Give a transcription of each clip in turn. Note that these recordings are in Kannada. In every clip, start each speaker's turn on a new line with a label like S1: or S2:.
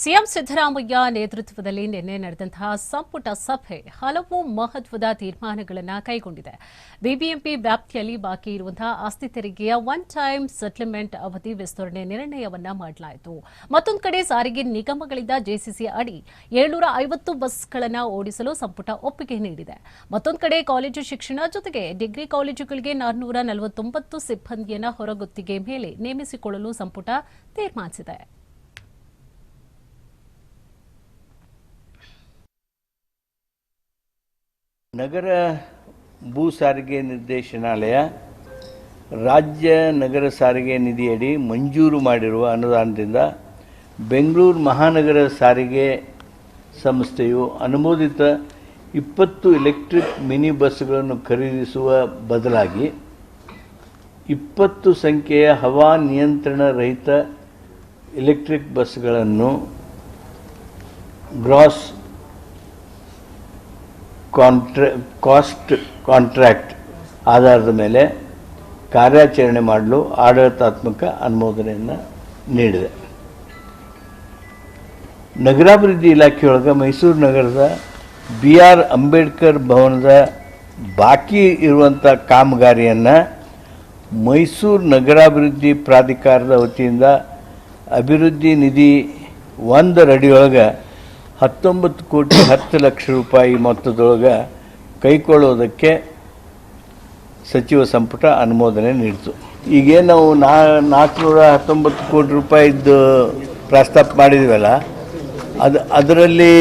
S1: ಸಿಎಂ ಸಿದ್ದರಾಮಯ್ಯ ನೇತೃತ್ವದಲ್ಲಿ ನಿನ್ನೆ ನಡೆದಂತಹ ಸಂಪುಟ ಸಭೆ ಹಲವು ಮಹತ್ವದ ತೀರ್ಮಾನಗಳನ್ನು ಕೈಗೊಂಡಿದೆ. ಬಿಬಿಎಂಪಿ ವ್ಯಾಪ್ತಿಯಲ್ಲಿ ಬಾಕಿ ಇರುವಂತಹ ಆಸ್ತಿ ತೆರಿಗೆಯ ಒನ್ ಟೈಮ್ ಸೆಟಲ್ಮೆಂಟ್ ಅವಧಿ ವಿಸ್ತರಣೆ ನಿರ್ಣಯವನ್ನು ಮಾಡಲಾಯಿತು. ಮತ್ತೊಂದು ಕಡೆ ಸಾರಿಗೆ ನಿಗಮಗಳಿಂದ ಜೆಸಿಸಿ ಅಡಿ ಏಳ್ನೂರ ಐವತ್ತು ಬಸ್ಗಳನ್ನು ಓಡಿಸಲು ಸಂಪುಟ ಒಪ್ಪಿಗೆ ನೀಡಿದೆ. ಮತ್ತೊಂದು ಕಡೆ ಕಾಲೇಜು ಶಿಕ್ಷಣ ಜೊತೆಗೆ ಡಿಗ್ರಿ ಕಾಲೇಜುಗಳಿಗೆ ನಾನ್ನೂರ ನಲವತ್ತೊಂಬತ್ತು ಸಿಬ್ಬಂದಿಯನ್ನ ಹೊರಗುತ್ತಿಗೆ ಮೇಲೆ ನೇಮಿಸಿಕೊಳ್ಳಲು ಸಂಪುಟ ತೀರ್ಮಾನಿಸಿದೆ.
S2: ನಗರ ಭೂ ಸಾರಿಗೆ ನಿರ್ದೇಶನಾಲಯ ರಾಜ್ಯ ನಗರ ಸಾರಿಗೆ ನಿಧಿಯಡಿ ಮಂಜೂರು ಮಾಡಿರುವ ಅನುದಾನದಿಂದ ಬೆಂಗಳೂರು ಮಹಾನಗರ ಸಾರಿಗೆ ಸಂಸ್ಥೆಯು ಅನುಮೋದಿತ ಇಪ್ಪತ್ತು ಎಲೆಕ್ಟ್ರಿಕ್ ಮಿನಿ ಬಸ್ಗಳನ್ನು ಖರೀದಿಸುವ ಬದಲಾಗಿ ಇಪ್ಪತ್ತು ಸಂಖ್ಯೆಯ ಹವಾ ನಿಯಂತ್ರಣ ರಹಿತ ಎಲೆಕ್ಟ್ರಿಕ್ ಬಸ್ಗಳನ್ನು ಗ್ರಾಸ್ ಕಾಂಟ್ರಾ ಕಾಸ್ಟ್ ಕಾಂಟ್ರಾಕ್ಟ್ ಆಧಾರದ ಮೇಲೆ ಕಾರ್ಯಾಚರಣೆ ಮಾಡಲು ಆಡಳಿತಾತ್ಮಕ ಅನುಮೋದನೆಯನ್ನು ನೀಡಿದೆ. ನಗರಾಭಿವೃದ್ಧಿ ಇಲಾಖೆಯೊಳಗೆ ಮೈಸೂರು ನಗರದ ಬಿ ಆರ್ ಅಂಬೇಡ್ಕರ್ ಭವನದ ಬಾಕಿ ಇರುವಂಥ ಕಾಮಗಾರಿಯನ್ನು ಮೈಸೂರು ನಗರಾಭಿವೃದ್ಧಿ ಪ್ರಾಧಿಕಾರದ ವತಿಯಿಂದ ಅಭಿವೃದ್ಧಿ ನಿಧಿ ಒಂದರ ಅಡಿಯೊಳಗೆ ಹತ್ತೊಂಬತ್ತು ಕೋಟಿ ಹತ್ತು ಲಕ್ಷ ರೂಪಾಯಿ ಮೊತ್ತದೊಳಗೆ ಕೈಕೊಳ್ಳೋದಕ್ಕೆ ಸಚಿವ ಸಂಪುಟ ಅನುಮೋದನೆ ನೀಡಿತು. ಈಗೇನು ನಾವು ನಾ ನಾಲ್ಕುನೂರ ಹತ್ತೊಂಬತ್ತು ಕೋಟಿ ರೂಪಾಯಿದ್ದು ಪ್ರಸ್ತಾಪ ಮಾಡಿದ್ವಲ್ಲ, ಅದು, ಅದರಲ್ಲಿ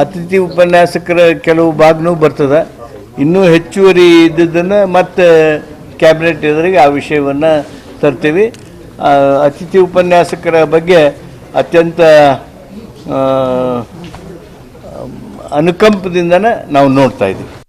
S2: ಅತಿಥಿ ಉಪನ್ಯಾಸಕರ ಕೆಲವು ಭಾಗನೂ ಬರ್ತದೆ. ಇನ್ನೂ ಹೆಚ್ಚುವರಿ ಇದ್ದದನ್ನು ಮತ್ತೆ ಕ್ಯಾಬಿನೆಟ್ ಎದುರಿಗೆ ಆ ವಿಷಯವನ್ನು ತರ್ತೀವಿ. ಅತಿಥಿ ಉಪನ್ಯಾಸಕರ ಬಗ್ಗೆ ಅತ್ಯಂತ ಅನುಕಂಪದಿಂದನೇ ನಾವು ನೋಡ್ತಾ ಇದ್ದೀವಿ.